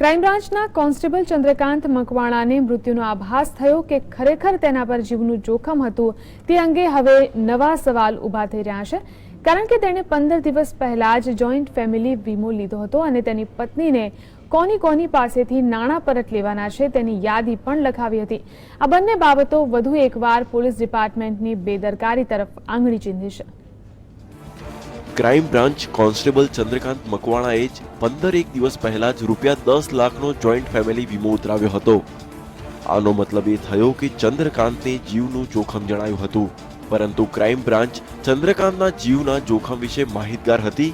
Crime બ્રાન્ચના constable Chandrakant મકવાણાને મૃત્યુનો આભાસ થયો કે ખરેખર તેના પર જીવનું જોખમ હતું, તે અંગે હવે નવા સવાલ ઊભા થઈ રહ્યા છે. કારણ કે તેણે પંદર દિવસ પહેલા જ જોઈન્ટ ફેમિલી વીમો લીધો હતો અને તેની પત્નીને કોની કોની પાસેથી નાણાં પરત લેવાના છે તેની યાદી પણ લખાવી હતી. આ બંને બાબતો વધુ એકવાર પોલીસ ડિપાર્ટમેન્ટની બેદરકારી તરફ આંગળી ચીંધી છે. ક્રાઇમ બ્રાન્ચ કોન્સ્ટેબલ ચંદ્રકાંત મકવાણાએ જ પંદર એક દિવસ પહેલા જ રૂપિયા દસ લાખનો જોઈન્ટ ફેમિલી વીમો ઉતરાવ્યો હતો. આનો મતલબ એ થયો કે ચંદ્રકાંતને જીવનું જોખમ જણાયું હતું. પરંતુ ક્રાઇમ બ્રાન્ચ ચંદ્રકાંતના જીવના જોખમ વિશે માહિતગાર હતી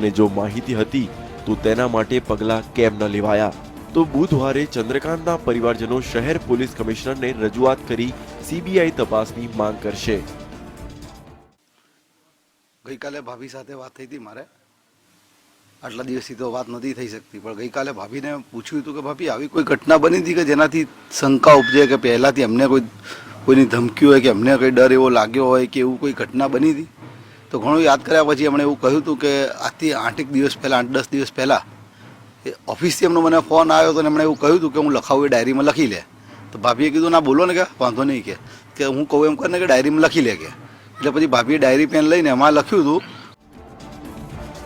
અને જો માહિતી હતી તો તેના માટે પગલાં કેમ ન લેવાયા? તો બુધવારે ચંદ્રકાંતના પરિવારજનો શહેર પોલીસ કમિશનરને રજૂઆત કરી સીબીઆઈ તપાસની માંગ કરશે. ગઈકાલે ભાભી સાથે વાત થઈ હતી મારે. આટલા દિવસથી તો વાત નથી થઈ શકતી, પણ ગઈકાલે ભાભીને પૂછ્યું હતું કે, ભાભી, આવી કોઈ ઘટના બની હતી કે જેનાથી શંકા ઉપજે કે પહેલાંથી અમને કોઈ, કોઈની ધમકી હોય કે અમને કંઈ ડર એવો લાગ્યો હોય કે એવું કોઈ ઘટના બની હતી? તો ઘણું યાદ કર્યા પછી એમણે એવું કહ્યું હતું કે, આજથી આઠેક દિવસ પહેલાં, આઠ દસ દિવસ પહેલાં, એ ઓફિસથી એમનો મને ફોન આવ્યો અને એમણે એવું કહ્યું હતું કે, હું લખાવું એ ડાયરીમાં લખી લે. તો ભાભીએ કીધું, ના, બોલો ને કે, વાંધો નહીં કે કે હું કહું એમ કરીને કે, ડાયરીમાં લખી લે કે. એટલે પછી ભાભીએ ડાયરી પેન લઈને એમાં લખ્યું હતું.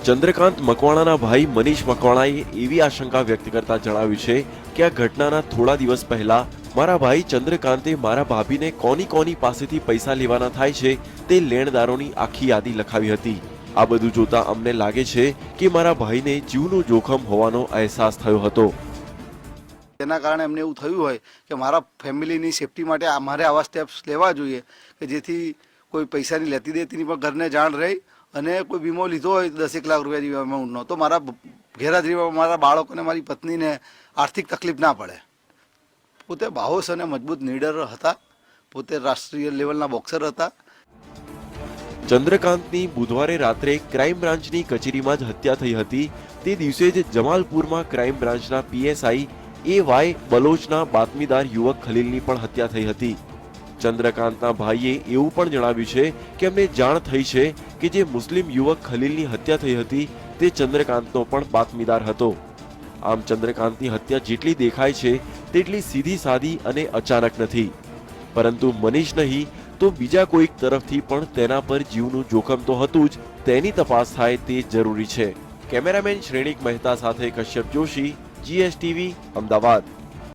ચંદ્રકાંત મકવાણાના ભાઈ મનીષ મકવાણાએ એવી આશંકા વ્યક્ત કરતા જણાવ્યું છે કે આ ઘટનાના થોડા દિવસ પહેલા મારા ભાઈ ચંદ્રકાંતે મારા ભાભીને કોની કોની પાસેથી પૈસા લેવાના થાય છે તે લેણદારોની આખી યાદી લખાવી હતી. આ બધું જોતા અમને લાગે છે કે મારા ભાઈને જીવનું જોખમ હોવાનો અહેસાસ થયો હતો. તેના કારણે એમને એવું થયું હોય કે મારા ફેમિલીની સેફટી માટે આ- મારે આવા સ્ટેપ્સ લેવા જોઈએ કે જેથી કોઈ પૈસાની લેતી દેતીની પણ ઘરને જાણ રહી અને કોઈ વીમો લીધો હોય દસેક લાખ રૂપિયા જેવા અમાઉન્ટનો તો મારા ગેરહાજરીમાં મારા બાળકોને, મારી પત્નીને આર્થિક તકલીફ ના પડે. પોતે બાહોશ અને મજબૂત નીડર હતા. પોતે રાષ્ટ્રીય લેવલના બોક્સર હતા. ચંદ્રકાંતની બુધવારે રાત્રે ક્રાઇમ બ્રાન્ચની કચેરીમાં જ હત્યા થઈ હતી. તે દિવસે જ જમાલપુરમાં ક્રાઇમ બ્રાન્ચના પીએસઆઈ એ વાય બલોચના બાતમીદાર યુવક ખલીલની પણ હત્યા થઈ હતી. ચંદ્રકાંતના ભાઈએ એવું પણ જણાવ્યું છે કે એમને જાણ થઈ છે કે જે મુસ્લિમ યુવક ખલીલની હત્યા થઈ હતી, તે ચંદ્રકાંતનો પણ બાતમીદાર હતો. આમ ચંદ્રકાંતની હત્યા જેટલી દેખાય છે, તેટલી સીધી સાદી અને અચાનક નથી. પરંતુ મનીષ નહીં, તો બીજા કોઈક તરફથી પણ તેના પર જીવનું જોખમ તો હતું જ, તેની તપાસ થાય તે જરૂરી છે. કેમેરામેન શ્રેણિક મહેતા સાથે કશ્યપ જોશી, જીએસટીવી, અમદાવાદ.